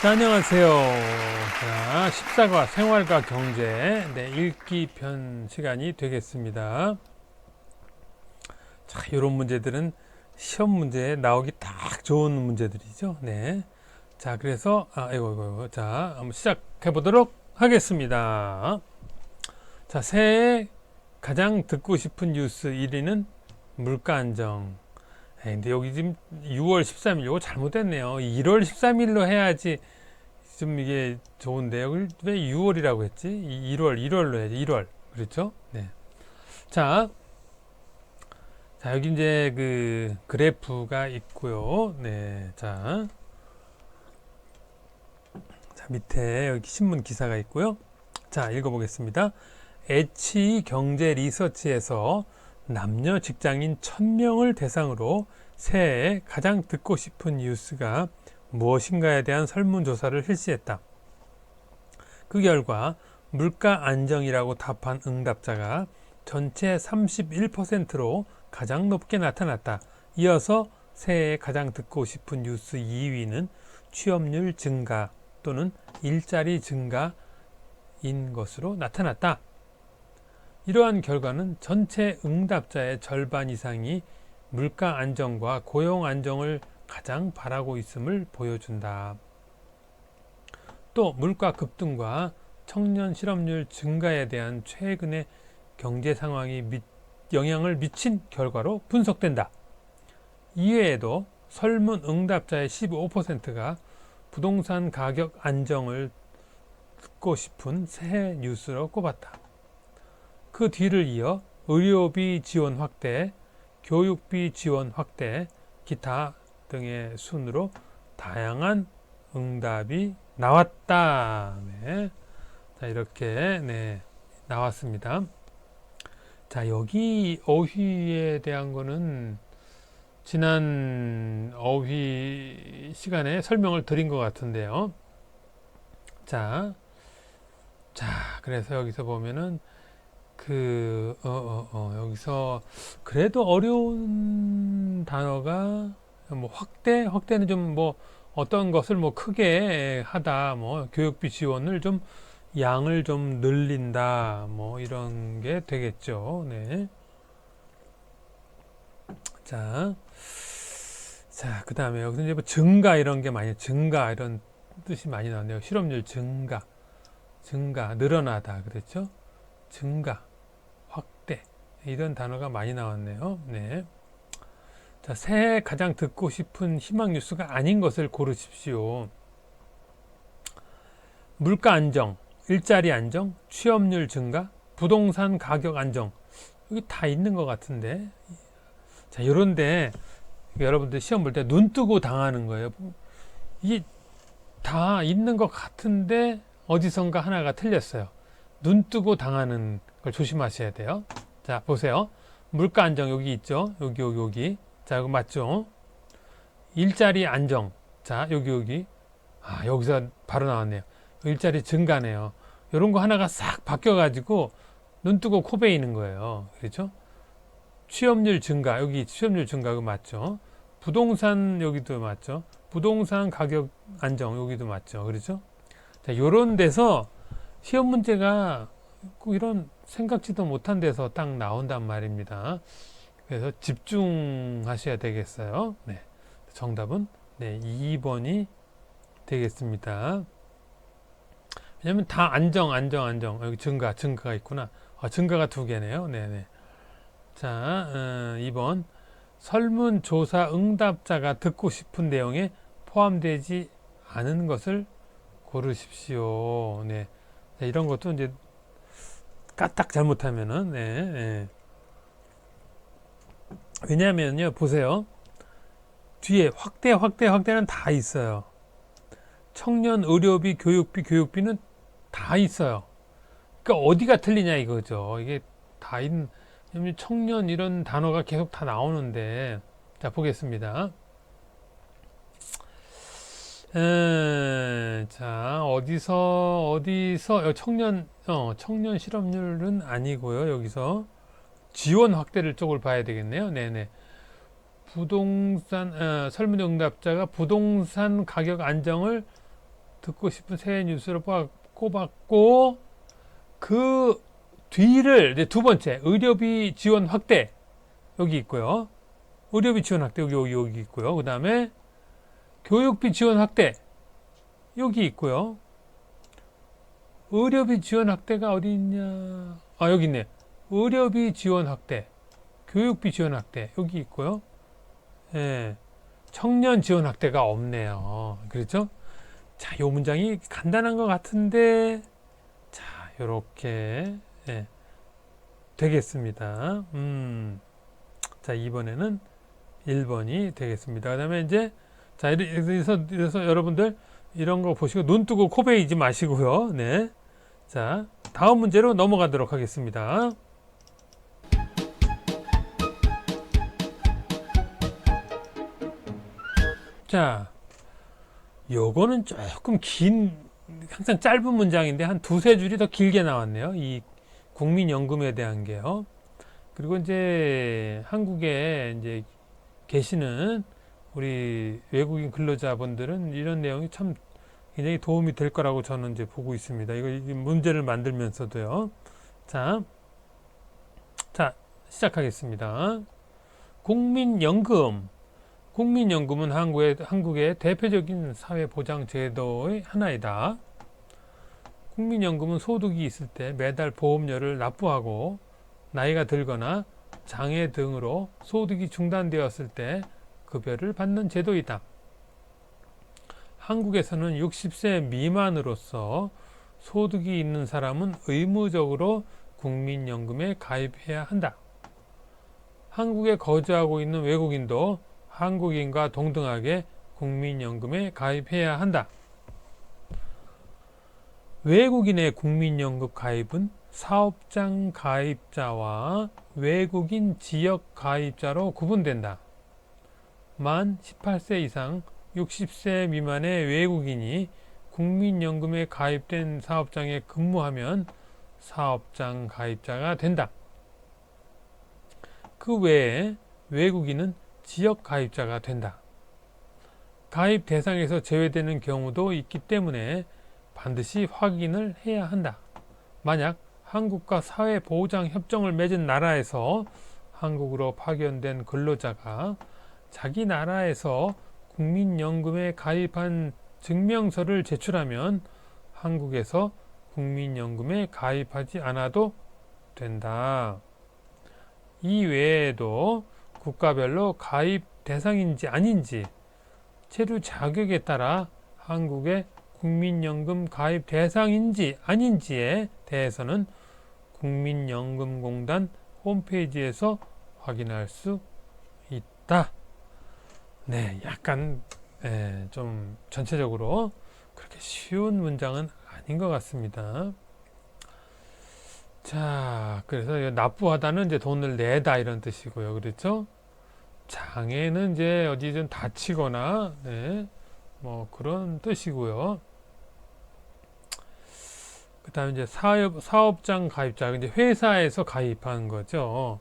자, 안녕하세요. 자, 14과 생활과 경제, 네, 읽기 편 시간이 되겠습니다. 자, 이런 문제들은 시험 문제에 나오기 딱 좋은 문제들이죠. 네. 자, 그래서, 아, 이거, 이거. 자, 한번 시작해 보도록 하겠습니다. 자, 새해 가장 듣고 싶은 뉴스 1위는 물가 안정. 에, 근데 여기 지금 6월 13일 이거 잘못됐네요. 1월 13일로 해야지 좀 이게 좋은데 여기 왜 6월이라고 했지? 1월 1월로 해야지 1월 그렇죠? 네. 자, 자 여기 이제 그 그래프가 있고요. 네, 자, 자 밑에 여기 신문 기사가 있고요. 자 읽어보겠습니다. H 경제 리서치에서 남녀 직장인 1000명을 대상으로 새해 가장 듣고 싶은 뉴스가 무엇인가에 대한 설문조사를 실시했다. 그 결과 물가 안정이라고 답한 응답자가 전체 31%로 가장 높게 나타났다. 이어서 새해 가장 듣고 싶은 뉴스 2위는 취업률 증가 또는 일자리 증가인 것으로 나타났다. 이러한 결과는 전체 응답자의 절반 이상이 물가 안정과 고용 안정을 가장 바라고 있음을 보여준다. 또 물가 급등과 청년 실업률 증가에 대한 최근의 경제 상황이 미, 영향을 미친 결과로 분석된다. 이외에도 설문 응답자의 15%가 부동산 가격 안정을 듣고 싶은 새해 뉴스로 꼽았다. 그 뒤를 이어 의료비 지원 확대, 교육비 지원 확대, 기타 등의 순으로 다양한 응답이 나왔다. 네. 자, 이렇게 네, 나왔습니다. 자, 여기 어휘에 대한 거는 지난 어휘 시간에 설명을 드린 것 같은데요. 자, 자, 그래서 여기서 보면은 그, 어, 어, 어, 여기서 그래도 어려운 단어가 뭐 확대, 확대는 좀 뭐 어떤 것을 뭐 크게 하다, 뭐 교육비 지원을 좀 양을 좀 늘린다, 뭐 이런 게 되겠죠. 네. 자, 자, 그 다음에 여기서 이제 뭐 증가 이런 게 많이, 증가 이런 뜻이 많이 나왔네요. 실업률 증가, 증가, 늘어나다. 그랬죠? 증가. 이런 단어가 많이 나왔네요. 네. 자, 새해 가장 듣고 싶은 희망 뉴스가 아닌 것을 고르십시오. 물가 안정, 일자리 안정, 취업률 증가, 부동산 가격 안정. 여기 다 있는 것 같은데. 자, 요런데 여러분들 시험 볼 때 눈 뜨고 당하는 거예요. 이게 다 있는 것 같은데 어디선가 하나가 틀렸어요. 눈 뜨고 당하는 걸 조심하셔야 돼요. 자, 보세요. 물가 안정 여기 있죠. 여기, 여기, 여기. 자, 이거 맞죠? 일자리 안정. 자, 여기, 여기. 아, 여기서 바로 나왔네요. 일자리 증가네요. 이런 거 하나가 싹 바뀌어가지고 눈 뜨고 코 베이는 거예요. 그렇죠? 취업률 증가. 여기 취업률 증가. 그 맞죠? 부동산 여기도 맞죠? 부동산 가격 안정. 여기도 맞죠? 그렇죠? 자, 요런 데서 시험 문제가 꼭 이런 생각지도 못한 데서 딱 나온단 말입니다. 그래서 집중하셔야 되겠어요. 네. 정답은 네, 2번이 되겠습니다. 왜냐면 다 안정, 안정, 안정. 여기 증가, 증가가 있구나. 아, 증가가 두 개네요. 네네. 자, 어, 2번. 설문조사 응답자가 듣고 싶은 내용에 포함되지 않은 것을 고르십시오. 네. 자, 이런 것도 이제 까딱 잘못하면은, 네. 네. 왜냐하면요, 보세요. 뒤에 확대, 확대, 확대는 다 있어요. 청년 의료비, 교육비, 교육비는 다 있어요. 그러니까 어디가 틀리냐 이거죠. 이게 다 있는, 청년 이런 단어가 계속 다 나오는데, 자, 보겠습니다. 에, 자, 어디서, 어디서, 청년, 어, 청년 실업률은 아니고요, 여기서. 지원 확대를 쪽을 봐야 되겠네요. 네네. 부동산 어, 설문응답자가 부동산 가격 안정을 듣고 싶은 새해 뽑아- 꼽았고 그 뒤를 이제 두 번째 의료비 지원 확대 여기 있고요. 의료비 지원 확대 여기 여기 여기 있고요. 그 다음에 교육비 지원 확대 여기 있고요. 의료비 지원 확대가 어디 있냐? 아 여기 있네. 의료비 지원 확대, 교육비 지원 확대 여기 있고요. 예, 청년 지원 확대가 없네요. 그렇죠? 자, 요 문장이 간단한 것 같은데, 자, 요렇게 예, 되겠습니다. 음, 자, 이번에는 1번이 되겠습니다. 그 다음에 이제, 자, 그래서, 그래서 여러분들 이런 거 보시고 눈 뜨고 코 베이지 마시고요. 네. 자, 다음 문제로 넘어가도록 하겠습니다. 자, 요거는 조금 긴, 항상 짧은 문장인데 한 두세 줄이 더 길게 나왔네요. 이 국민연금에 대한 게요. 그리고 이제 한국에 이제 계시는 우리 외국인 근로자분들은 이런 내용이 참 굉장히 도움이 될 거라고 저는 이제 보고 있습니다. 이거 이 문제를 만들면서도요. 자, 자 시작하겠습니다. 국민연금. 국민연금은 한국의, 한국의 대표적인 사회보장제도의 하나이다. 국민연금은 소득이 있을 때 매달 보험료를 납부하고 나이가 들거나 장애 등으로 소득이 중단되었을 때 급여를 받는 제도이다. 한국에서는 60세 미만으로서 소득이 있는 사람은 의무적으로 국민연금에 가입해야 한다. 한국에 거주하고 있는 외국인도 한국인과 동등하게 국민연금에 가입해야 한다. 외국인의 국민연금 가입은 사업장 가입자와 외국인 지역 가입자로 구분된다. 만 18세 이상 60세 미만의 외국인이 국민연금에 가입된 사업장에 근무하면 사업장 가입자가 된다. 그 외에 외국인은 지역 가입자가 된다. 가입 대상에서 제외되는 경우도 있기 때문에 반드시 확인을 해야 한다. 만약 한국과 사회보장 협정을 맺은 나라에서 한국으로 파견된 근로자가 자기 나라에서 국민연금에 가입한 증명서를 제출하면 한국에서 국민연금에 가입하지 않아도 된다. 이 외에도 국가별로 가입 대상인지 아닌지 체류 자격에 따라 한국의 국민연금 가입 대상인지 아닌지에 대해서는 국민연금공단 홈페이지에서 확인할 수 있다. 네, 약간 예, 좀 전체적으로 그렇게 쉬운 문장은 아닌 것 같습니다. 자, 그래서 이 납부하다는 이제 돈을 내다 이런 뜻이고요. 그렇죠? 장애는 이제 어디 좀 다치거나, 네, 뭐 그런 뜻이고요. 그 다음에 이제 사업, 사업장 가입자, 이제 회사에서 가입한 거죠.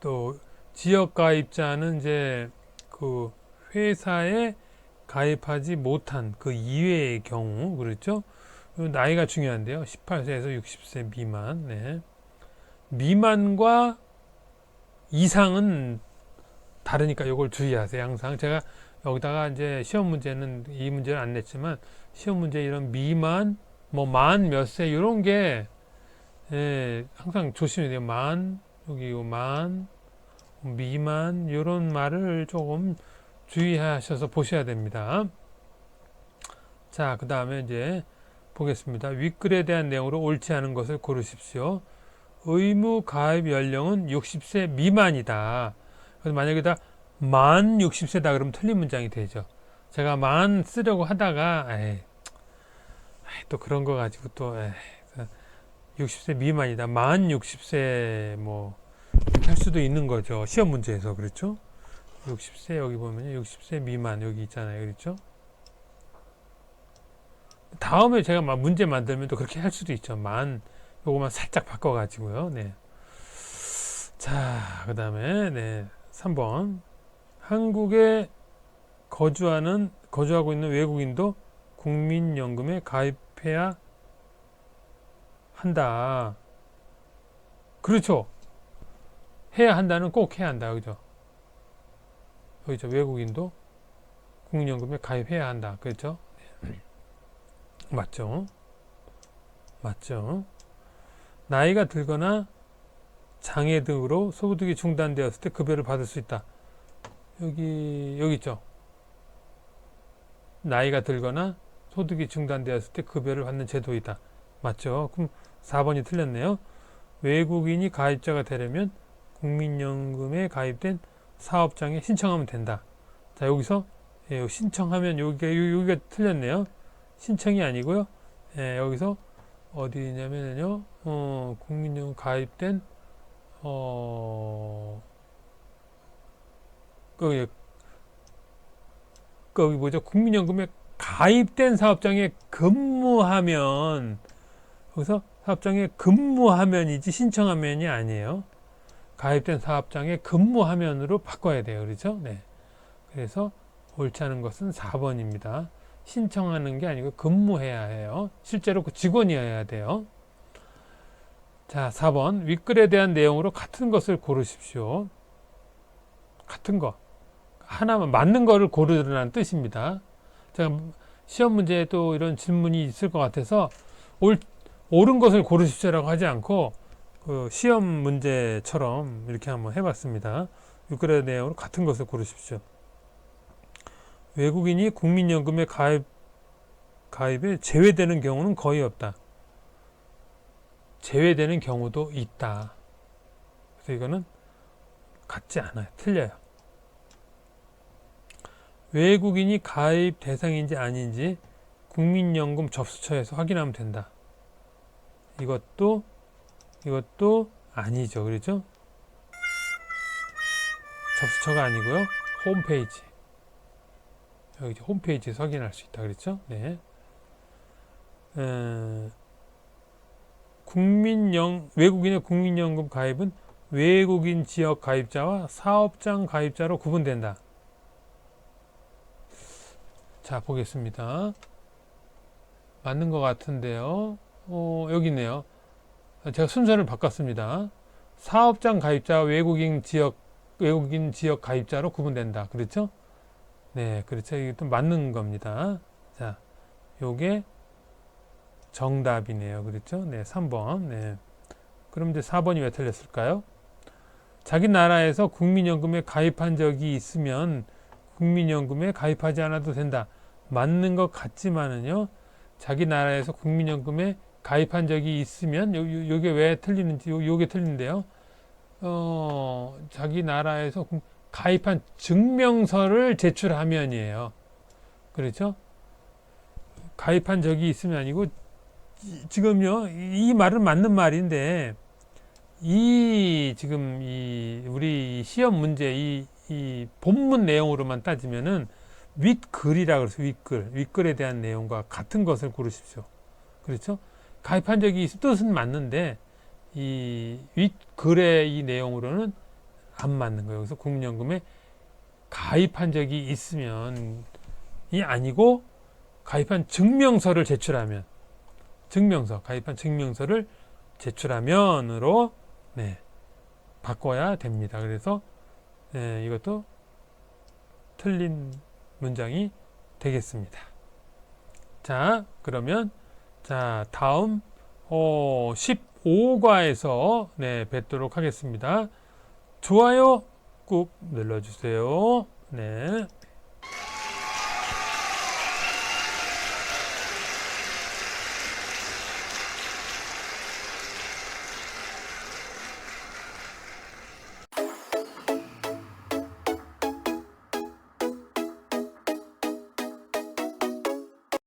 또 지역 가입자는 이제 그 회사에 가입하지 못한 그 이외의 경우, 그렇죠? 요 나이가 중요한데요. 18세에서 60세 미만. 네. 미만과 이상은 다르니까 이걸 주의하세요. 항상 제가 여기다가 이제 시험 문제는 이 문제를 안 냈지만 시험 문제 이런 미만 뭐 만 몇 세 이런 게 예, 항상 조심해야 돼요. 만 여기 요만 미만 이런 말을 조금 주의하셔서 보셔야 됩니다. 자, 그 다음에 이제 보겠습니다. 윗글에 대한 내용으로 옳지 않은 것을 고르십시오. 의무 가입 연령은 60세 미만이다. 그래서 만약에다 만 60세다 그러면 틀린 문장이 되죠. 제가 만 쓰려고 하다가 에이, 또 그런 거 가지고 또 에이, 60세 미만이다. 만 60세 뭐 할 수도 있는 거죠. 시험 문제에서 그렇죠? 60세 여기 보면요. 60세 미만 여기 있잖아요. 그렇죠? 다음에 제가 막 문제 만들면 또 그렇게 할 수도 있죠. 만 요거만 살짝 바꿔 가지고요. 네. 자, 그다음에 네. 3번. 한국에 거주하는 거주하고 있는 외국인도 국민연금에 가입해야 한다. 그렇죠. 해야 한다는 꼭 해야 한다. 그죠? 여기죠. 외국인도 국민연금에 가입해야 한다. 그렇죠? 맞죠? 맞죠? 나이가 들거나 장애 등으로 소득이 중단되었을 때 급여를 받을 수 있다. 여기 여기 있죠. 나이가 들거나 소득이 중단되었을 때 급여를 받는 제도이다. 맞죠? 그럼 4번이 틀렸네요. 외국인이 가입자가 되려면 국민연금에 가입된 사업장에 신청하면 된다. 자, 여기서 예, 신청하면 여기가 여기가 틀렸네요. 신청이 아니고요. 예, 여기서 어디냐면요. 어, 국민연금 가입된 어 거기 거기 뭐죠? 국민연금에 가입된 사업장에 근무하면 여기서 사업장에 근무하면이지 신청하면이 아니에요. 가입된 사업장에 근무하면으로 바꿔야 돼요. 그렇죠? 네. 그래서 옳지 않은 것은 4번입니다. 신청하는 게 아니고 근무해야 해요. 실제로 그 직원이어야 돼요. 자, 4번. 윗글에 대한 내용으로 같은 것을 고르십시오. 같은 거. 하나만 맞는 거를 고르라는 뜻입니다. 제가 시험 문제에 또 이런 질문이 있을 것 같아서 옳, 옳은 것을 고르십시오라고 하지 않고 그 시험 문제처럼 이렇게 한번 해봤습니다. 윗글의 내용으로 같은 것을 고르십시오. 외국인이 국민연금에 가입, 가입에 제외되는 경우는 거의 없다. 제외되는 경우도 있다. 그래서 이거는 같지 않아요. 틀려요. 외국인이 가입 대상인지 아닌지 국민연금 접수처에서 확인하면 된다. 이것도 이것도 아니죠. 그렇죠? 접수처가 아니고요. 홈페이지. 여기 홈페이지에서 확인할 수 있다. 그랬죠? 네. 에, 국민연 외국인의 국민연금 가입은 외국인 지역 가입자와 사업장 가입자로 구분된다. 자, 보겠습니다. 맞는 것 같은데요. 어, 여기 있네요. 제가 순서를 바꿨습니다. 사업장 가입자 외국인 지역 외국인 지역 가입자로 구분된다. 그렇죠? 네, 그렇죠. 이게 또 맞는 겁니다. 자, 요게 정답이네요. 그렇죠? 네, 3번. 네. 그럼 이제 4번이 왜 틀렸을까요? 자기 나라에서 국민연금에 가입한 적이 있으면 국민연금에 가입하지 않아도 된다. 맞는 것 같지만은요. 자기 나라에서 국민연금에 가입한 적이 있으면 요, 요, 요게 왜 틀리는지 요, 요게 틀린데요. 어, 자기 나라에서 가입한 증명서를 제출하면이에요. 그렇죠? 가입한 적이 있으면 아니고 지금요 이 말은 맞는 말인데 이 지금 이 우리 시험 문제 이, 이 본문 내용으로만 따지면은 윗글이라 그래서 윗글 윗글에 대한 내용과 같은 것을 고르십시오. 그렇죠? 가입한 적이 있을 뜻은 맞는데 이 윗글의 이 내용으로는 안 맞는 거예요. 그래서 국민연금에 가입한 적이 있으면 이 아니고 가입한 증명서를 제출하면 증명서 가입한 증명서를 제출하면으로 네, 바꿔야 됩니다. 그래서 네, 이것도 틀린 문장이 되겠습니다. 자, 그러면 자 다음 어, 15과에서 네, 뵙도록 하겠습니다. 좋아요 꾹 눌러주세요. 네.